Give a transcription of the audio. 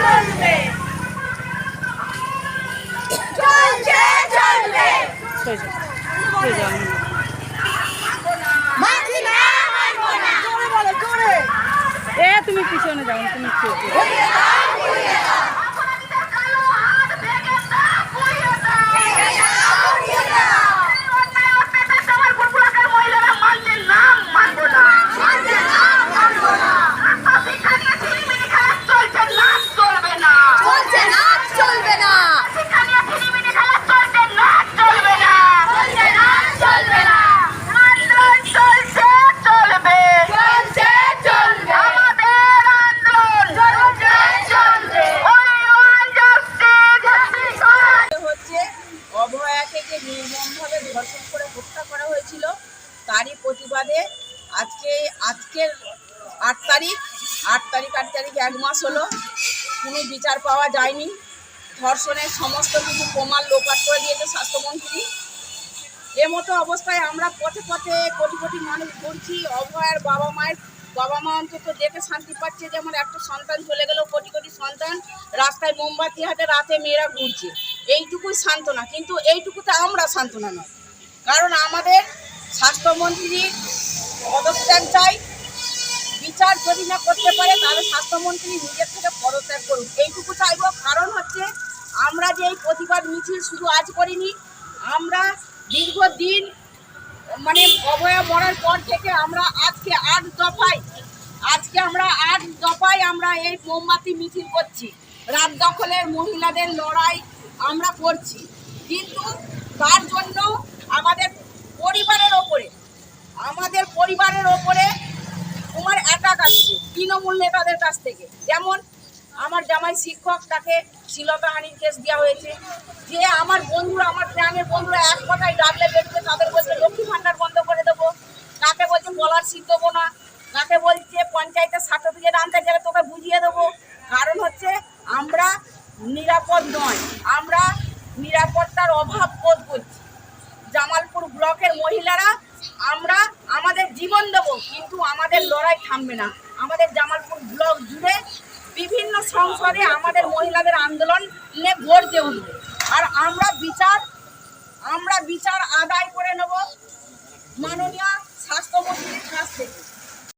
চলবে চলছে চলবে এ তুমি পিছনে যাও তারই প্রতিবাদে আজকে, আজকের আট তারিখ আট তারিখ আট তারিখ, এক মাস হলো। কোনো বিচার পাওয়া যায়নি। ধর্ষণের সমস্ত কিছু প্রমাণ লোপাট করে দিয়েছে স্বাস্থ্যমন্ত্রী। এ মতো অবস্থায় আমরা পথে পথে কোটি কোটি মানুষ ঘুরছি অভয়ার বাবা মায়ের, বাবা মা অন্তত দেখে শান্তি পাচ্ছে যেমন একটা সন্তান চলে গেল, কোটি কোটি সন্তান রাস্তায় মোমবাতি হাতে রাতে মেয়েরা ঘুরছে। এইটুকুই সান্ত্বনা, কিন্তু এইটুকুতে আমরা সান্ত্বনা নয়। কারণ আমাদের স্বাস্থ্যমন্ত্রীর পদত্যাগ চাই। বিচার যদি না করতে পারে, তাহলে স্বাস্থ্যমন্ত্রী নিজের থেকে পদত্যাগ করুন এইটুকু চাইব। কারণ হচ্ছে, আমরা যে এই প্রতিবাদ মিছিল শুধু আজ করিনি, আমরা দীর্ঘদিন মানে অভয়া মরার পর থেকে আমরা আজকে আট দফায়, আজকে আমরা আট দফায় আমরা এই মোমবাতি মিছিল করছি। রাত দখলের মহিলাদের লড়াই আমরা করছি। কিন্তু তার জন্য আমাদের আমাদের পরিবারের ওপরে তোমার অ্যাটাক আসছে, তৃণমূল নেতাদের কাছ থেকে। যেমন আমার জামাই শিক্ষক, তাকে শ্লীলতাহানির কেস দেওয়া হয়েছে। যে আমার বন্ধুরা, আমার গ্রামের বন্ধুরা এক কথায় ডাকলে বেরোবে তাদের বলছে, লক্ষ্মী ভাণ্ডার বন্ধ করে দেবো। তাকে বলছে স্কলারশিপ দেবো না। তাকে বলছে পঞ্চায়েতের সার্টিফিকেট আনতে গেলে তোকে বুঝিয়ে দেবো। কারণ হচ্ছে, আমরা নিরাপদ নয়। আমরা নিরাপত্তার অভাব বোধ করছি জামালপুর ব্লকের মহিলারা আমরা আমাদের জীবন দেব কিন্তু আমাদের লড়াই থামবে না। আমাদের জামালপুর ব্লক জুড়ে বিভিন্ন সংসদে আমাদের মহিলাদের আন্দোলন নিয়ে গড়তে উঠবে। আর আমরা বিচার আমরা বিচার আদায় করে নেব। মাননীয়